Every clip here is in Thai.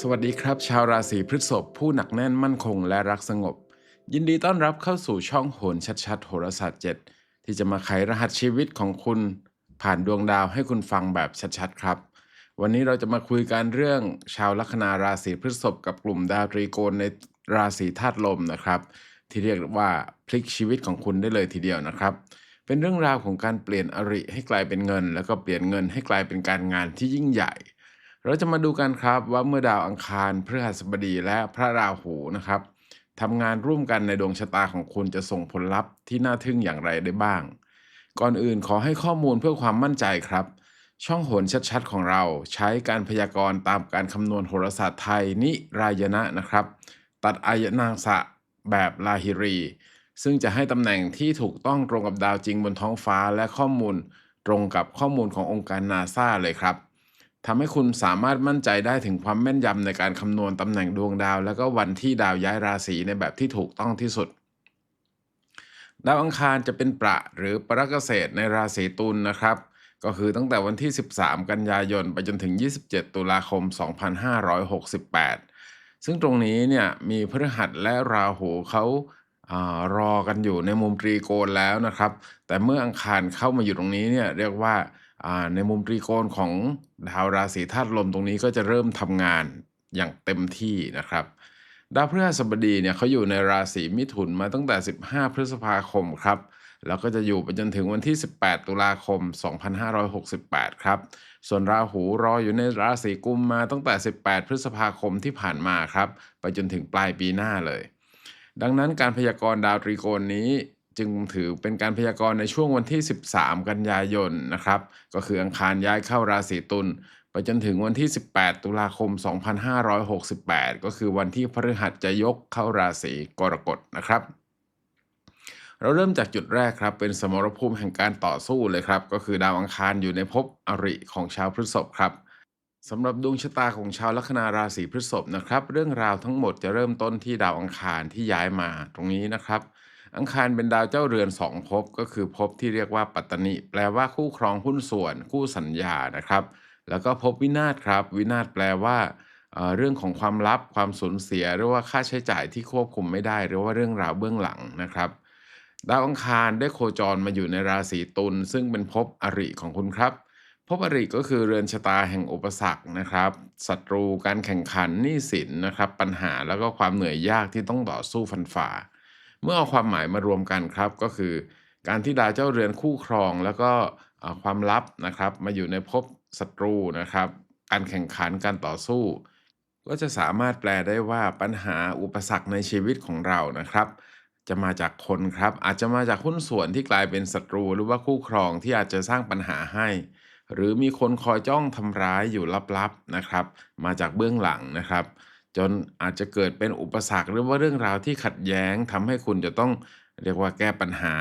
สวัสดีครับ ชาวราศีพฤษภผู้หนักแน่นมั่นคงและรักสงบ ยินดีต้อนรับเข้าสู่ช่องโหนชัดๆ โหราศาสตร์เจ็ดที่จะมาไขรหัสชีวิตของคุณ ผ่านดวงดาวให้คุณฟังแบบชัดๆ ครับ วันนี้เราจะมาคุยกันเรื่องชาวลัคนาราศีพฤษภกับกลุ่มดาวตรีโกณในราศีธาตุลมนะครับ ที่เรียกว่าพลิกชีวิตของคุณได้เลยทีเดียวนะครับ เป็นเรื่องราวของการเปลี่ยนอริให้กลายเป็นเงิน แล้วก็เปลี่ยนเงินให้กลายเป็นการงานที่ยิ่งใหญ่ เราจะมาดูกันครับว่าเมื่อดาวอังคารพฤหัสบดีและพระราหูนะครับทำงานร่วมกันในดวงชะตาของคุณจะส่งผลลัพธ์ที่น่าทึ่งอย่างไรได้บ้าง ก่อนอื่นขอให้ข้อมูลเพื่อความมั่นใจครับ ช่องโหนชัดๆของเราใช้การพยากรณ์ตามการคำนวณโหราศาสตร์ไทยนิรายณะนะครับ ตัดอายนางสะแบบลาฮิรี ซึ่งจะให้ตำแหน่งที่ถูกต้องตรงกับดาวจริงบนท้องฟ้าและข้อมูลตรงกับข้อมูลขององค์การนาซาเลยครับทำให้คุณสามารถมั่นใจได้ถึงความแม่นยำในการคำนวณตำแหน่งดวงดาว และก็วันที่ดาวย้ายราศีในแบบที่ถูกต้องที่สุด ดาวอังคารจะเป็นประหรือปรกเกษตรในราศีตุลนะครับ ก็คือตั้งแต่วันที่ 13 กันยายน ไปจนถึง 27 ตุลาคม 2568 ซึ่งตรงนี้เนี่ยมีพฤหัสและราหูเขา รอกันอยู่ในมุมตรีโกณแล้วนะครับ แต่เมื่ออังคารเข้ามาอยู่ตรงนี้เนี่ยเรียกว่าในมุมตรีโกณของดาวราศีธาตุลมตรงนี้ก็จะเริ่มทำงานอย่างเต็มที่นะครับดาวพฤหัสบดีเนี่ยเขาอยู่ในราศีมิถุนมาตั้งแต่ 15 พฤษภาคมครับ แล้วก็จะอยู่ไปจนถึงวันที่ 18 ตุลาคม 2568 ครับ ส่วนราหูรออยู่ในราศีกุมมาตั้งแต่ 18 พฤษภาคมที่ผ่านมาครับ ไปจนถึงปลายปีหน้าเลย ดังนั้นการพยากรณ์ดาวตรีโกณนี้จึงถือเป็นการพยากรณ์ในช่วงวันที่ 13 กันยายนนะครับ ก็คืออังคารย้ายเข้าราศีตุลไปจนถึงวันที่ 18 ตุลาคม 2568 ก็คือวันที่พฤหัสจะยกเข้าราศีกรกฎนะครับ เราเริ่มจากจุดแรกครับ เป็นสมรภูมิแห่งการต่อสู้เลยครับ ก็คือดาวอังคารอยู่ในภพอริของชาวพฤษภครับ สำหรับดวงชะตาของชาวลัคนาราศีพฤษภนะครับ เรื่องราวทั้งหมดจะเริ่มต้นที่ดาวอังคารที่ย้ายมาตรงนี้นะครับ อังคารเป็นดาวเจ้าเรือนสองภพก็คือภพที่เรียกว่าปัตตนิแปลว่าคู่ครองหุ้นส่วน คู่สัญญานะครับ แล้วก็ภพวินาศครับ วินาศแปลว่าเรื่องของความลับความสูญเสีย หรือว่าค่าใช้จ่ายที่ควบคุมไม่ได้ หรือว่าเรื่องราวเบื้องหลังนะครับ ดาวอังคารได้โคจรมาอยู่ในราศีตุลซึ่งเป็นภพอริของคุณครับ ภพอริก็คือเรือนชะตาแห่งอุปสรรคนะครับศัตรูการแข่งขันหนี้สินนะครับ ปัญหาแล้วก็ความเหนื่อยยากที่ต้องต่อสู้ฟันฝ่า เมื่อเอาความหมายมารวมกันครับก็คือ การที่ดาวเจ้าเรือนคู่ครอง แล้วก็ความลับนะครับ มาอยู่ในภพศัตรูนะครับ การแข่งขันการต่อสู้ ก็จะสามารถแปลได้ว่าปัญหาอุปสรรคในชีวิตของเรานะครับจะมาจากคนครับ อาจจะมาจากหุ้นส่วนที่กลายเป็นศัตรู หรือว่าคู่ครองที่อาจจะสร้างปัญหาให้ หรือมีคนคอยจ้องทำร้ายอยู่ลับๆนะครับ มาจากเบื้องหลังนะครับ จนอาจจะเกิดเป็นอุปสรรคหรือว่าเรื่องราวที่ขัดแย้งทำให้คุณจะต้องเรียกว่าแก้ปัญหา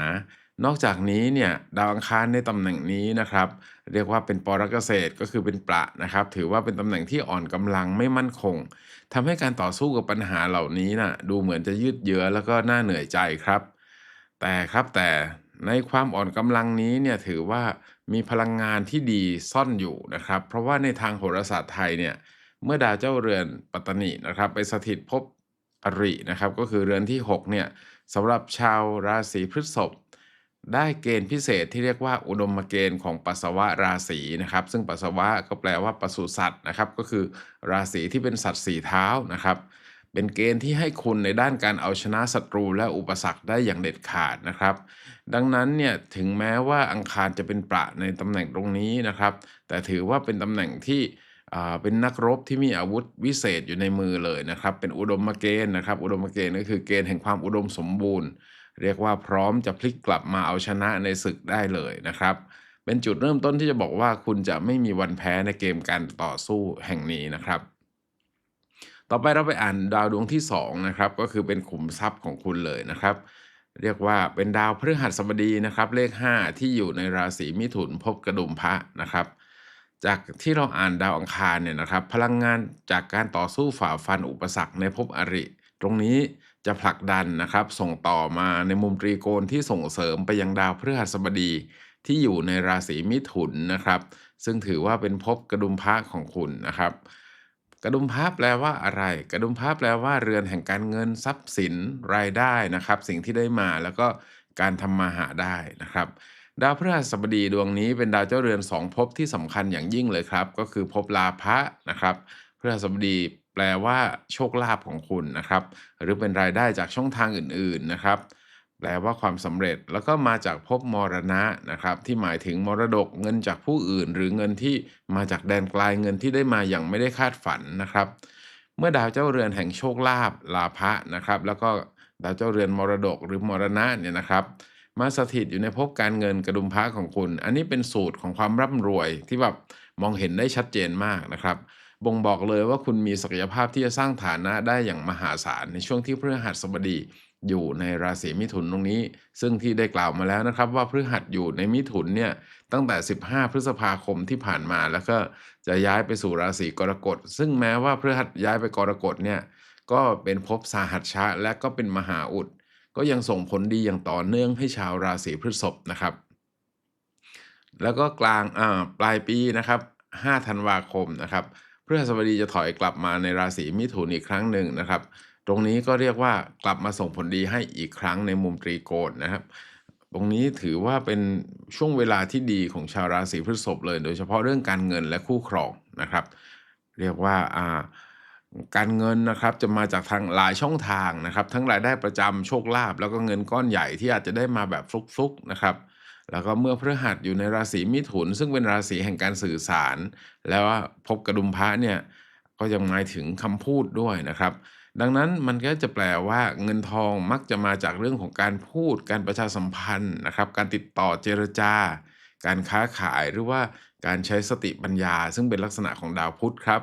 นอกจากนี้เนี่ยดาวอังคารในตำแหน่งนี้นะครับ เรียกว่าเป็นปรกเกษตรก็คือเป็นประนะครับ ถือว่าเป็นตำแหน่งที่อ่อนกำลังไม่มั่นคงทำให้การต่อสู้กับปัญหาเหล่านี้นะ่ะดูเหมือนจะยืดเยื้อแล้วก็น่าเหนื่อยใจครับ แต่ครับแต่ ในความอ่อนกำลังนี้เนี่ยถือว่ามีพลังงานที่ดีซ่อนอยู่นะครับ เพราะว่าในทางโหราศาสตร์ไทยเนี่ยเมื่อดาวเจ้าเรือนปัตตนินะครับ ไปสถิตภพอรินะครับ ก็คือเรือนที่ 6 เนี่ยสำหรับชาวราศีพฤษภได้เกณฑ์พิเศษที่เรียกว่าอุดมเกณฑ์ของปัสสาวะราศีนะครับ ซึ่งปัสสาวะก็แปลว่าปศุสัตว์นะครับ ก็คือราศีที่เป็นสัตว์สี่เท้านะครับ เป็นเกณฑ์ที่ให้คุณในด้านการเอาชนะศัตรูและอุปสรรคได้อย่างเด็ดขาดนะครับ ดังนั้นเนี่ยถึงแม้ว่าอังคารจะเป็นประในตำแหน่งตรงนี้นะครับ แต่ถือว่าเป็นตำแหน่งที่เป็นนักรบที่มีอาวุธวิเศษอยู่ในมือเลยนะครับ เป็นอุดมเกณฑ์นะครับ อุดมเกณฑ์ก็คือเกณฑ์แห่งความอุดมสมบูรณ์ เรียกว่าพร้อมจะพลิกกลับมาเอาชนะในศึกได้เลยนะครับ เป็นจุดเริ่มต้นที่จะบอกว่าคุณจะไม่มีวันแพ้ในเกมการต่อสู้แห่งนี้นะครับ ต่อไปเราไปอ่านดาวดวงที่2นะครับก็คือเป็นขุมทรัพย์ของคุณเลยนะครับ เรียกว่าเป็นดาวพฤหัสบดีนะครับ เลข 5 ที่อยู่ในราศีมิถุนพบกระดุมพระนะครับ จากที่เราอ่านดาวอังคารเนี่ยนะครับ พลังงานจากการต่อสู้ฝ่าฟันอุปสรรคในภพอริ ตรงนี้จะผลักดันนะครับ ส่งต่อมาในมุมตรีโกณที่ส่งเสริมไปยังดาวพฤหัสบดีที่อยู่ในราศีมิถุนนะครับ ซึ่งถือว่าเป็นภพกระดุมพระของคุณนะครับ กระดุมพระแปลว่าอะไร กระดุมพระแปลว่าเรือนแห่งการเงินทรัพย์สินรายได้นะครับ สิ่งที่ได้มาแล้วก็การทำมาหาได้นะครับ ดาวพฤหัสบดีดวงนี้เป็นดาวเจ้าเรือนสองภพที่สำคัญอย่างยิ่งเลยครับ ก็คือภพลาภะนะครับพฤหัสบดีแปลว่าโชคลาภของคุณนะครับ หรือเป็นรายได้จากช่องทางอื่น ๆนะครับ แปลว่าความสำเร็จแล้วก็มาจากภพมรณะนะครับ ที่หมายถึงมรดกเงินจากผู้อื่น หรือเงินที่มาจากแดนไกลเงินที่ได้มาอย่างไม่ได้คาดฝันนะครับ เมื่อดาวเจ้าเรือนแห่งโชคลาภลาภะนะครับ แล้วก็ดาวเจ้าเรือนมรดกหรือมรณะเนี่ยนะครับมาสถิตอยู่ในภพการเงินกระดุมพระของคุณ อันนี้เป็นสูตรของความร่ำรวยที่แบบมองเห็นได้ชัดเจนมากนะครับ บ่งบอกเลยว่าคุณมีศักยภาพที่จะสร้างฐานะได้อย่างมหาศาลในช่วงที่พฤหัสบดี อยู่ในราศีมิถุนตรงนี้ ซึ่งที่ได้กล่าวมาแล้วนะครับ ว่าพฤหัสอยู่ในมิถุนเนี่ยตั้งแต่ 15 พฤษภาคมที่ผ่านมาแล้วก็จะย้ายไปสู่ราศีกรกฎซึ่งแม้ว่าพฤหัสย้ายไปกรกฎเนี่ยก็เป็นภพสาหัสชะและก็เป็นมหาอุด ก็ยังส่งผลดีอย่างต่อเนื่องให้ชาวราศีพฤษภนะครับ แล้วก็กลางปลายปีนะครับ5ธันวาคมนะครับพฤหัสบดีจะถอยกลับมาในราศีมิถุนอีกครั้งหนึ่งนะครับ ตรงนี้ก็เรียกว่ากลับมาส่งผลดีให้อีกครั้งในมุมตรีโกณนะครับ ตรงนี้ถือว่าเป็นช่วงเวลาที่ดีของชาวราศีพฤษภเลย โดยเฉพาะเรื่องการเงินและคู่ครองนะครับ เรียกว่าอ่าการเงินนะครับจะมาจากทางหลายช่องทางนะครับ ทั้งรายได้ประจำโชคลาภแล้วก็เงินก้อนใหญ่ที่อาจจะได้มาแบบฟลุกๆนะครับ แล้วก็เมื่อพฤหัสอยู่ในราศีมิถุน ซึ่งเป็นราศีแห่งการสื่อสาร แล้วว่าพบกระดุมพระเนี่ยก็ยังหมายถึงคำพูดด้วยนะครับ ดังนั้นมันก็จะแปลว่าเงินทองมักจะมาจากเรื่องของการพูดการประชาสัมพันธ์นะครับ การติดต่อเจรจา การค้าขายหรือว่าการใช้สติปัญญา ซึ่งเป็นลักษณะของดาวพุธครับ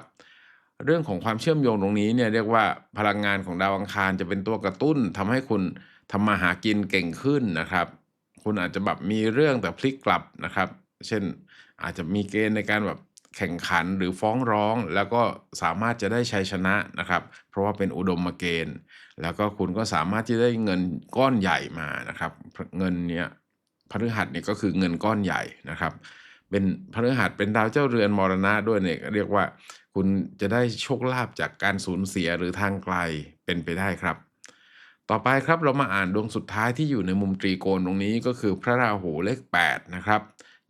เรื่องของความเชื่อมโยงตรงนี้เนี่ยเรียกว่าพลังงานของดาวอังคารจะเป็นตัวกระตุ้นทำให้คุณทำมาหากินเก่งขึ้นนะครับ คุณอาจจะแบบมีเรื่องแต่พลิกกลับนะครับ เช่นอาจจะมีเกณฑ์ในการแบบ แข่งขันหรือฟ้องร้อง แล้วก็สามารถจะได้ชัยชนะนะครับ เพราะว่าเป็นอุดมเกณฑ์ แล้วก็คุณก็สามารถที่ได้เงินก้อนใหญ่มานะครับ เงินเนี้ยพฤหัสเนี่ยก็คือเงินก้อนใหญ่นะครับ เป็นพฤหัสเป็นดาวเจ้าเรือนมรณะด้วยเนี่ยเรียกว่าคุณจะได้โชคลาภจากการสูญเสียหรือทางไกลเป็นไปได้ครับ ต่อไปครับเรามาอ่านดวงสุดท้ายที่อยู่ในมุมตรีโกณตรงนี้ก็คือพระราหูเลข8นะครับ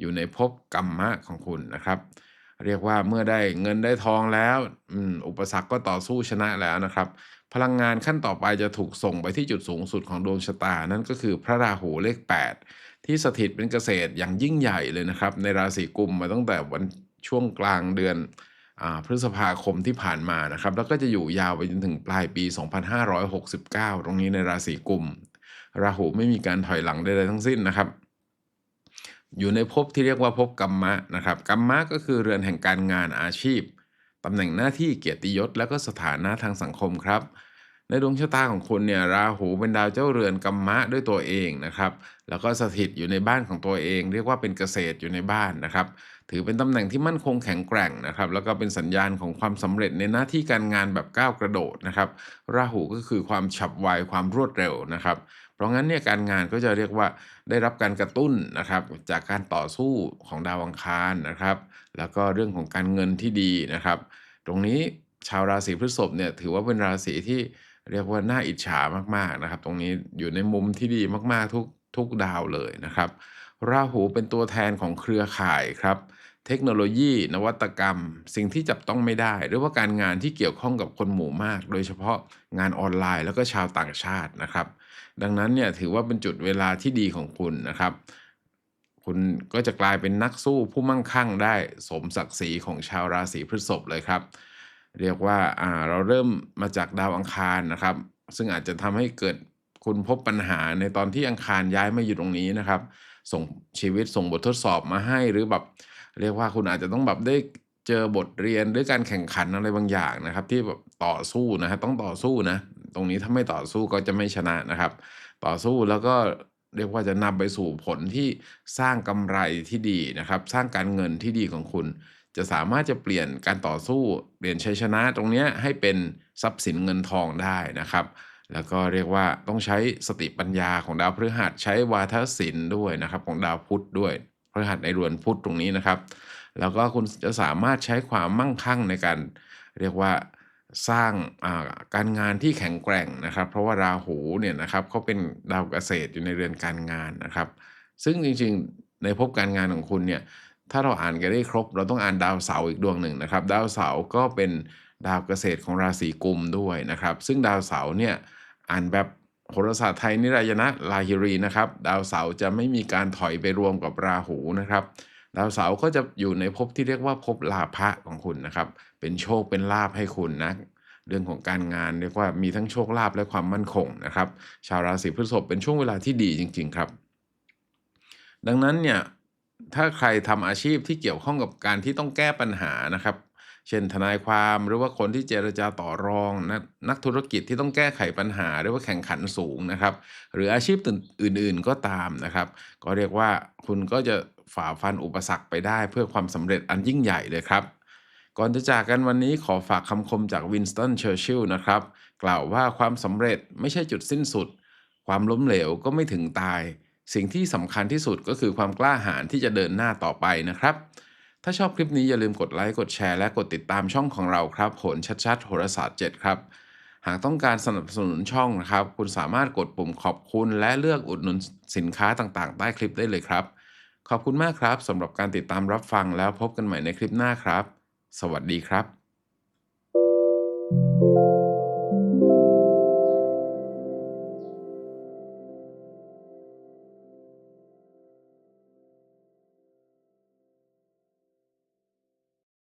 อยู่ในภพกรรมะของคุณนะครับ เรียกว่าเมื่อได้เงินได้ทองแล้วอุปสรรคก็ต่อสู้ชนะแล้วนะครับ พลังงานขั้นต่อไปจะถูกส่งไปที่จุดสูงสุดของดวงชะตา นั่นก็คือพระราหูเลข 8 ที่สถิตเป็นเกษตรอย่างยิ่งใหญ่เลยนะครับ ในราศีกุมมาตั้งแต่วันช่วงกลางเดือนอพฤษภาคมที่ผ่านมานะครับ แล้วก็จะอยู่ยาวไปจนถึงปลายปี 2569 ตรงนี้ในราศีกุม ราหูไม่มีการถอยหลังใดๆทั้งสิ้นนะครับ อยู่ในภพที่เรียกว่าภพกัมมะนะครับกัมมะก็คือเรือนแห่งการงานอาชีพตำแหน่งหน้าที่เกียรติยศและก็สถานะทางสังคมครับ ในดวงชะตาของคุณเนี่ยราหูเป็นดาวเจ้าเรือนกัมมะด้วยตัวเองนะครับแล้วก็สถิตอยู่ในบ้านของตัวเอง เรียกว่าเป็นเกษตรอยู่ในบ้านนะครับ ถือเป็นตำแหน่งที่มั่นคงแข็งแกร่งนะครับ แล้วก็เป็นสัญญาณของความสำเร็จในหน้าที่การงานแบบก้าวกระโดดนะครับ ราหูก็คือความฉับไวความรวดเร็วนะครับ เพราะงั้นเนี่ยการงานก็จะเรียกว่าได้รับการกระตุ้นนะครับจากการต่อสู้ของดาวอังคารนะครับ แล้วก็เรื่องของการเงินที่ดีนะครับ ตรงนี้ชาวราศีพฤษภเนี่ยถือว่าเป็นราศีที่เรียกว่าน่าอิจฉามากๆนะครับ ตรงนี้อยู่ในมุมที่ดีมากๆทุกทุกดาวเลยนะครับ ราหูเป็นตัวแทนของเครือข่ายครับ เทคโนโลยี นวัตกรรม สิ่งที่จับต้องไม่ได้ หรือว่าการงานที่เกี่ยวข้องกับคนหมู่มาก โดยเฉพาะงานออนไลน์แล้วก็ชาวต่างชาตินะครับ ดังนั้นเนี่ยถือว่าเป็นจุดเวลาที่ดีของคุณนะครับ คุณก็จะกลายเป็นนักสู้ผู้มั่งคั่งได้สมศักดิ์ศรีของชาวราศีพฤษภเลยครับ เรียกว่าอ่าเราเริ่มมาจากดาวอังคารนะครับ ซึ่งอาจจะทำให้เกิดคุณพบปัญหาในตอนที่อังคารย้ายมาอยู่ตรงนี้นะครับ ส่งชีวิตส่งบททดสอบมาให้หรือแบบเรียกว่าคุณอาจจะต้องแบบได้เจอบทเรียนหรือการแข่งขันอะไรบางอย่างนะครับ ที่แบบต่อสู้นะฮะต้องต่อสู้นะ ตรงนี้ถ้าไม่ต่อสู้ก็จะไม่ชนะนะครับ ต่อสู้แล้วก็เรียกว่าจะนำไปสู่ผลที่สร้างกำไรที่ดีนะครับ สร้างการเงินที่ดีของคุณ จะสามารถจะเปลี่ยนการต่อสู้เปลี่ยนชัยชนะตรงนี้ให้เป็นทรัพย์สินเงินทองได้นะครับ แล้วก็เรียกว่าต้องใช้สติปัญญาของดาวพฤหัสใช้วาทศิลป์ด้วยนะครับของดาวพุธด้วยพฤหัสในเรือนพุธตรงนี้นะครับ แล้วก็คุณจะสามารถใช้ความมั่งคั่งในการเรียกว่า สร้างการงานที่แข็งแกร่งนะครับ เพราะว่าราหูเนี่ยนะครับเขาเป็นดาวเกษตรอยู่ในเรือนการงานนะครับ ซึ่งจริงๆในภพการงานของคุณเนี่ยถ้าเราอ่านกันได้ครบ เราต้องอ่านดาวเสาร์อีกดวงหนึ่งนะครับ ดาวเสาร์ก็เป็นดาวเกษตรของราศีกุมด้วยนะครับ ซึ่งดาวเสาร์เนี่ยอ่านแบบโหราศาสตร์ไทยนิรายณะลาฮิรีนะครับ ดาวเสาร์จะไม่มีการถอยไปรวมกับราหูนะครับ ดาวเสาร์ก็จะอยู่ในภพที่เรียกว่าภพลาภะของคุณนะครับ เป็นโชคเป็นลาภให้คุณนะเรื่องของการงานเรียกว่ามีทั้งโชคลาภและความมั่นคงนะครับ ชาวราศีพฤษภเป็นช่วงเวลาที่ดีจริง ๆ ครับ ดังนั้นเนี่ยถ้าใครทำอาชีพที่เกี่ยวข้องกับการที่ต้องแก้ปัญหานะครับ เช่นทนายความหรือว่าคนที่เจรจาต่อรองนกนักธุรกิจที่ต้องแก้ไขปัญหา หรือว่าแข่งขันสูงนะครับ หรืออาชีพอื่นๆก็ตามนะครับ ก็เรียกว่าคุณก็จะฝ่าฟันอุปสรรคไปได้เพื่อความสำเร็จอันยิ่งใหญ่เลยครับ ก่อนจะจากกันวันนี้ขอฝากคำคมจากวินสตันเชอร์ชิลล์นะครับ กล่าวว่าความสำเร็จไม่ใช่จุดสิ้นสุด ความล้มเหลวก็ไม่ถึงตาย สิ่งที่สำคัญที่สุดก็คือความกล้าหาญที่จะเดินหน้าต่อไปนะครับ ถ้าชอบคลิปนี้อย่าลืมกดไลค์กดแชร์และกดติดตามช่องของเราครับโหนชัดๆโหราศาสตร์7ครับหากต้องการสนับสนุนช่องนะครับ คุณสามารถกดปุ่มขอบคุณ และเลือกอุดหนุนสินค้าต่างๆ ใต้คลิปได้เลยครับ ขอบคุณมากครับสำหรับการติดตามรับฟังแล้วพบกันใหม่ในคลิปหน้าครับ สวัสดีครับ